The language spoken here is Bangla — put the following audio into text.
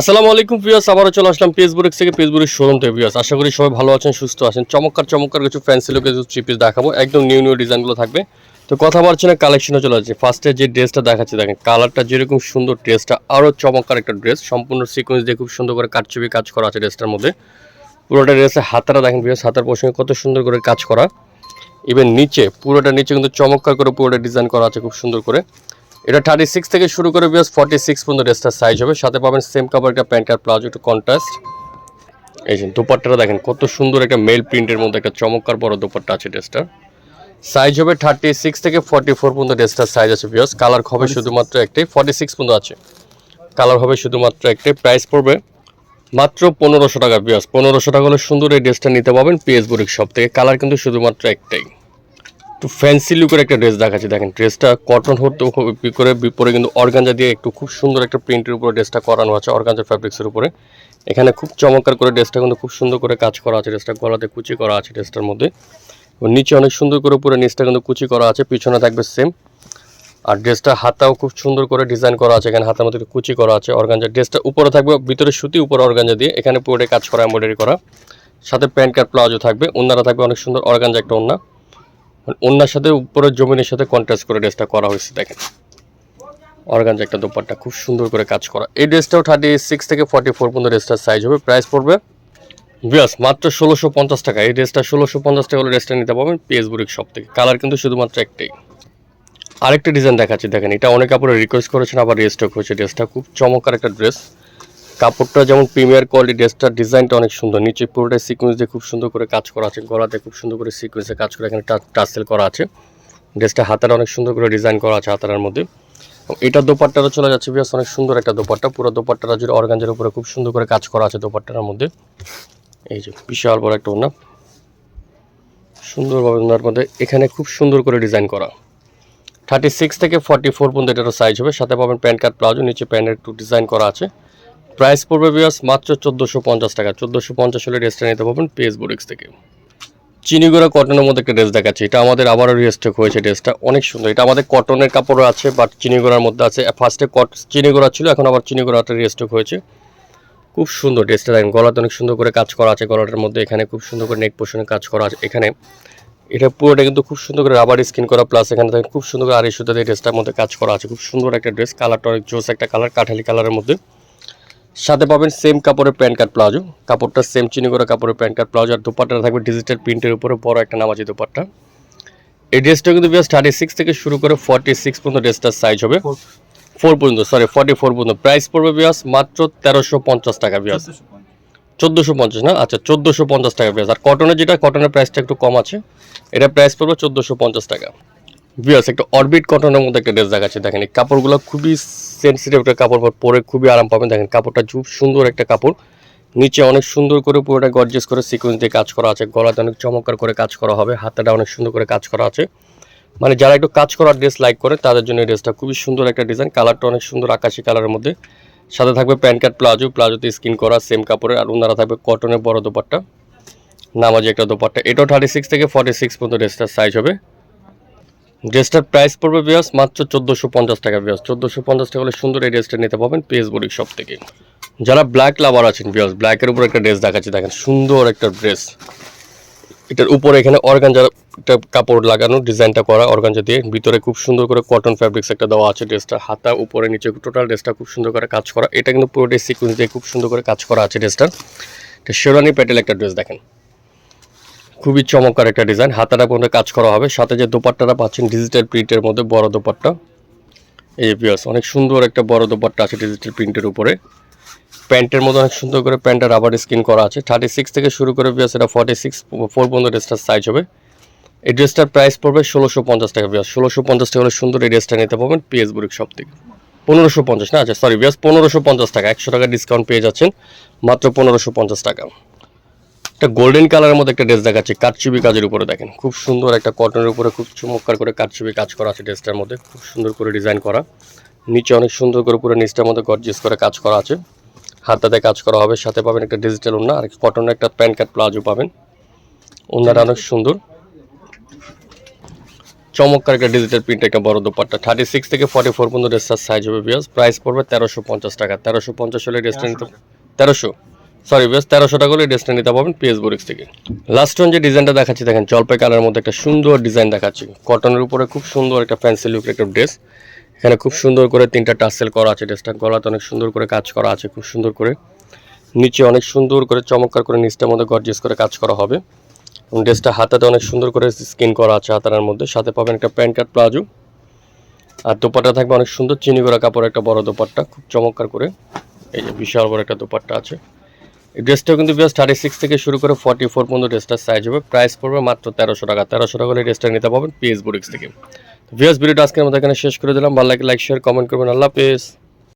আসসালামু আলাইকুম পিয়াস আবারও চলে আসলাম পেসবুক থেকে পেসবুকের শোরুম থেকে পিয়াস আশা করি সবাই ভালো আছেন, সুস্থ আছেন। চমৎকার চমৎকার কিছু ফ্যান্সি লোকের থ্রি পিস দেখাবো। একদম নিউ নিউ ডিজাইনগুলো থাকবে। তো কথা বলছি না কালেকশনও চলে যাচ্ছে। ফার্স্টে যে ড্রেসটা দেখাচ্ছি, দেখেন কালারটা যেরকম সুন্দর ড্রেসটা আরও চমৎকার একটা ড্রেস সম্পূর্ণ সিকোয়েন্স দিয়ে খুব সুন্দর করে কাটছবি, কাজ করা আছে ড্রেসটার মধ্যে। পুরোটা ড্রেসে হাতারা দেখেন পিয়াস হাতার পোশাকে কত সুন্দর করে কাজ করা। ইভেন নিচে, পুরোটা নিচে কিন্তু চমৎকার করে পুরোটা ডিজাইন করা আছে, খুব সুন্দর করে। এটা থার্টি সিক্স থেকে শুরু করে বিয়াস ফর্টি সিক্স পর্যন্ত ড্রেসটার সাইজ হবে। সাথে পাবেন সেম কাপড় একটা প্যান্ট আর প্লাজো একটু কন্ট্রাস্ট এই যে দুপাট্টাটা দেখেন কত সুন্দর একটা মেল প্রিন্টের মধ্যে একটা চমৎকার বড় দুপাট্টা আছে ড্রেসটার। সাইজ হবে থার্টি সিক্স থেকে ফর্টি ফোর পর্যন্ত ড্রেসটার সাইজ আছে বিয়াস কালার হবে শুধুমাত্র একটাই ফর্টি সিক্স পর্যন্ত আছে। কালার হবে শুধুমাত্র একটাই প্রাইস পড়বে মাত্র পনেরোশো টাকা বিয়াস পনেরোশো টাকা হলে সুন্দর এই ড্রেসটা নিতে পারবেন পিএস বুরিক সব থেকে। কালার কিন্তু শুধুমাত্র একটাই। একটু ফ্যান্সি লুকের একটা ড্রেস দেখাচ্ছি। দেখেন ড্রেসটা কটন হতে করে বিপরে কিন্তু অর্গানজা দিয়ে একটু খুব সুন্দর একটা প্রিন্টের উপরে ড্রেসটা করানো আছে অর্গানজা ফ্যাব্রিক্সের উপরে। এখানে খুব চমৎকার করে ড্রেসটা কিন্তু খুব সুন্দর করে কাজ করা আছে ড্রেসটা গলাতে কুচি করা আছে ড্রেসটার মধ্যে। নিচে অনেক সুন্দর করে পুরো নিচটা কিন্তু কুচি করা আছে, পিছনে থাকবে সেম আর ড্রেসটা হাতাও খুব সুন্দর করে ডিজাইন করা আছে, এখানে হাতার মধ্যে কুচি করা আছে অর্গানজা ড্রেসটা উপরে থাকবে, ভিতরে সুতি, উপরে অর্গানজা দিয়ে। এখানে পুরোটাই কাজ করা এমব্রয়ডারি করা। সাথে প্যান্ট কার্ড প্লাজো থাকবে ওনারা থাকবে অনেক সুন্দর অর্গানজা একটা ওন্না। অন্যার সাথে উপরের জমিনের সাথে কন্ট্রাস্ট করে ড্রেসটা করা হয়েছে, দেখেন। অর্গানজা একটা দোপাট্টা, খুব সুন্দর করে কাজ করা। এই ড্রেসটাও থার্টি সিক্স থেকে ফর্টি ফোর পর্যন্ত ড্রেসটার সাইজ হবে প্রাইস পড়বে। বিয়াস মাত্র ষোলোশো পঞ্চাশ টাকা। এই ড্রেসটা ষোলোশো পঞ্চাশ টাকা হলে ড্রেসটা নিতে পারবেন পিএস বুরিক শপ থেকে। কালার কিন্তু শুধুমাত্র একটাই। আরেকটা ডিজাইন দেখাচ্ছি, দেখেন, এটা অনেক কাপড়ে রিকোয়েস্ট করেছেন, আবার রিস্টক হয়েছে ড্রেসটা খুব চমৎকার একটা ড্রেস কাপড়টা যেমন প্রিমিয়ার কোয়ালিটি ড্রেসটার ডিজাইনটা অনেক সুন্দর। নিচে পুরোটাই সিকোয়েন্স দিয়ে খুব সুন্দর করে কাজ করা আছে, গলাতে খুব সুন্দর করে সিকোয়েন্সে কাজ করে এখানে টাসেল করা আছে। ড্রেসটা হাতাটা অনেক সুন্দর করে ডিজাইন করা আছে হাতার মধ্যে। এটা দোপাট্টাটা চলে যাচ্ছে বিয়াস অনেক সুন্দর একটা দোপাট্টা। পুরো দোপাট্টাটা জুড়ে অর্গানজের উপরে খুব সুন্দর করে কাজ করা আছে দোপাট্টার মধ্যে। এই যে বিশাল বড় একটা ওনা সুন্দরভাবে ওনার মধ্যে এখানে খুব সুন্দর করে ডিজাইন করা। থার্টি সিক্স থেকে ফর্টি ফোর পর্যন্ত এটারও সাইজ হবে। সাথে পাবেন প্যান্ট কার্ড প্লাজো নিচে প্যান্টের একটু ডিজাইন করা আছে। প্রাইস পড়বে বিয়াস মাত্র চোদ্দোশো পঞ্চাশ টাকা। চোদ্দোশো পঞ্চাশ হলে ড্রেসটা নিতে পারবেন পিএস বুরিক্স থেকে। চিনিগুড়া কটনের মধ্যে একটা ড্রেস দেখাচ্ছে। এটা আমাদের আবারও রিস্টক হয়েছে ড্রেসটা অনেক সুন্দর। এটা আমাদের কটনের কাপড়ও আছে বাট চিনিগুড়ার মধ্যে আছে। ফার্স্টে কট চিনিগুড়া ছিল, এখন আবার চিনিগুড়াটা রিস্টক হয়েছে। খুব সুন্দর ড্রেসটা দেখেন, গলাতে অনেক সুন্দর করে কাজ করা আছে গলাটার মধ্যে। এখানে খুব সুন্দর করে নেক পোষণে কাজ করা আছে। এখানে এটা পুরোটা কিন্তু খুব সুন্দর করে রাবার স্কিন করা প্লাস এখানে দেখেন খুব সুন্দর করে আড়াই সুতা দিয়ে ড্রেসটার মধ্যে কাজ করা আছে। খুব সুন্দর একটা ড্রেস কালারটা অনেক জোস একটা কালার কাঠালি কালারের মধ্যে। সাথে পাবেন সেম কাপড়ের প্যান্ট কার্ড প্লাজো। কাপড়টা সেম চিনি করা কাপড়ের প্যান্ট কার্ড প্লাজো। আর দোপাট্টা থাকবে ডিজিটাল প্রিন্টের উপরে বড় একটা নামাজি দোপাট্টা। এই ড্রেসটা কিন্তু বিয়াস থার্টি সিক্স থেকে শুরু করে ফর্টি সিক্স পর্যন্ত ড্রেসটার সাইজ হবে। ফোর পর্যন্ত সরি ফর্টি ফোর পর্যন্ত। প্রাইস পড়বে বিয়াস মাত্র তেরোশো পঞ্চাশ টাকা বিয়াস চোদ্দোশো পঞ্চাশ না? আচ্ছা চোদ্দোশো পঞ্চাশ টাকা বিয়াস আর কটনের যেটা কটনের প্রাইসটা একটু কম আছে। এটা প্রাইস পড়বে চোদ্দোশো পঞ্চাশ টাকা। বিয়াস একটা অরবিট কটনের মধ্যে একটা ড্রেস দেখাচ্ছে। দেখেন, এই কাপড়গুলো খুবই সেন্সিটিভ একটা কাপড় পরে খুবই আরাম পাবেন। দেখেন, কাপড়টা খুব সুন্দর একটা কাপড়। নিচে অনেক সুন্দর করে পুরোটা গর্জেস করে সিকোয়েন্স দিয়ে কাজ করা আছে। গলাতে অনেক চমৎকার করে কাজ করা হবে। হাতাটা অনেক সুন্দর করে কাজ করা আছে। মানে যারা একটু কাজ করার ড্রেস লাইক করে, তাদের জন্য ড্রেসটা খুবই সুন্দর একটা ডিজাইন কালারটা অনেক সুন্দর আকাশি কালারের মধ্যে। সাথে থাকবে প্যান্ট কার্ড প্লাজো। প্লাজোতে স্কিন করা সেম কাপড়ের আর ওনারা থাকবে কটনের বড় দোপাট্টা। নামাজি একটা দোপাট্টা। এটাও থার্টি সিক্স থেকে ফর্টি সিক্স পর্যন্ত ড্রেসটার সাইজ হবে। ড্রেসটার প্রাইস পড়বে বিয়াস মাত্র চোদ্দোশো পঞ্চাশ টাকা বিয়াস চোদ্দোশো পঞ্চাশ টাকা হলে সুন্দর এই ড্রেসটা নিতে পাবেন পিএস বডি শপ থেকে। যারা ব্ল্যাক লাভার আছেন বিয়াস ব্ল্যাকের উপর একটা ড্রেস দেখাচ্ছি, দেখেন সুন্দর একটা ড্রেস এটার উপরে এখানে অর্গানজার একটা কাপড় লাগানো ডিজাইনটা করা অর্গানজা দিয়ে। ভিতরে খুব সুন্দর করে কটন ফ্যাব্রিক্স একটা দেওয়া আছে ড্রেসটা হাতা, উপরে, নিচে টোটাল ড্রেসটা খুব সুন্দর করে কাজ করা। এটা কিন্তু পুরোটাই সিকুয়েন্স দিয়ে খুব সুন্দর করে কাজ করা আছে ড্রেসটার এটা শেরানি প্যাটেল একটা ড্রেস দেখেন। খুবই চমৎকার একটা ডিজাইন হাতাটা পর্যন্ত কাজ করা হবে। সাথে যে দোপাট্টাটা পাচ্ছেন ডিজিটাল প্রিন্টের মধ্যে বড় দোপাট্টা। এই পিয়াস অনেক সুন্দর একটা বড় দোপাট্টা আছে ডিজিটাল প্রিন্টের উপরে। প্যান্টের মধ্যে অনেক সুন্দর করে প্যান্টটা রাবার স্কিন করা আছে। থার্টি সিক্স থেকে শুরু করে পিয়াস এটা ফর্টি সিক্স ফোর পর্যন্ত ড্রেসটার সাইজ হবে। এই ড্রেসটার প্রাইস পড়বে ষোলোশো পঞ্চাশ টাকা পিয়াস ষোলোশো পঞ্চাশ টাকা হলে সুন্দর এই ড্রেসটা নিতে পারবেন পিএস বুরিক সব থেকে। পনেরোশো পঞ্চাশ না আচ্ছা সরি বিয়াস পনেরোশো পঞ্চাশ টাকা। একশো টাকা ডিসকাউন্ট পেয়ে যাচ্ছেন। মাত্র পনেরোশো পঞ্চাশ টাকা। একটা গোল্ডেন কালারের মধ্যে একটা ড্রেস দেখাচ্ছে কাটচুবি কাজের উপরে দেখেন। খুব সুন্দর একটা কটনের উপরে খুব চমৎকার করে কাটচুবি কাজ করা আছে ড্রেসটার মধ্যে খুব সুন্দর করে ডিজাইন করা। নিচে অনেক সুন্দর করে পুরো নিচটার মধ্যে গর্জিয়াস করে কাজ করা আছে। হাতাতে কাজ করা হবে সাথে পাবেন একটা ডিজিটাল ওনা আর কটনের একটা প্যান্ট কাট প্লাজো পাবেন। ওনারা অনেক সুন্দর। চমৎকার একটা ডিজিটাল প্রিন্ট একটা বড় দোপাট্টা। থার্টি সিক্স থেকে ফর্টি ফোর পর্যন্ত ড্রেসটার সাইজ হবে বিয়াস প্রাইস পড়বে তেরোশো পঞ্চাশ টাকা। তেরোশো পঞ্চাশ হলে ড্রেসটা নিতে তেরোশো। সরি বেশ তেরোশো টাকা হলে ড্রেসটা নিতে পারবেন পিএস বুরিক্স থেকে। লাস্ট ওয়ান যে ডিজাইনটা দেখাচ্ছি, দেখেন জলপাই কালারের মধ্যে একটা সুন্দর ডিজাইন দেখাচ্ছি। কটনের উপরে খুব সুন্দর একটা ফ্যান্সি লুকের একটা ড্রেস এখানে খুব সুন্দর করে তিনটা টাসেল করা আছে ড্রেসটা গলাতে অনেক সুন্দর করে কাজ করা আছে, খুব সুন্দর করে। নিচে অনেক সুন্দর করে, চমৎকার করে নিচটার মধ্যে গর্জিয়াস করে কাজ করা হবে। এবং ড্রেসটা হাতাতে অনেক সুন্দর করে স্কিন করা আছে হাতার মধ্যে। সাথে পাবেন একটা প্যান্ট কাট প্লাজো। আর দোপাট্টা থাকবে অনেক সুন্দর চিনি করা কাপড় একটা বড় দোপাট্টা, খুব চমৎকার করে। এই যে বিশাল বড় একটা দোপাট্টা আছে। ড্রেসটাও কিন্তু বিয়াস থার্টি সিক্স থেকে শুরু করে ফর্টি ফোর পর্যন্ত ড্রেসটার সাইজ হবে। প্রাইস পড়বে মাত্র তেরোশো টাকা। তেরোশো টাকা হলে ড্রেসটা নিতে পাবেন পিএস বুরিক্স থেকে। ভিএস ভিডিওটা আজকের মতো এখানে শেষ করে দিলাম। ভালো লাগে লাইক শেয়ার কমেন্ট করবেন। আল্লাহ পেস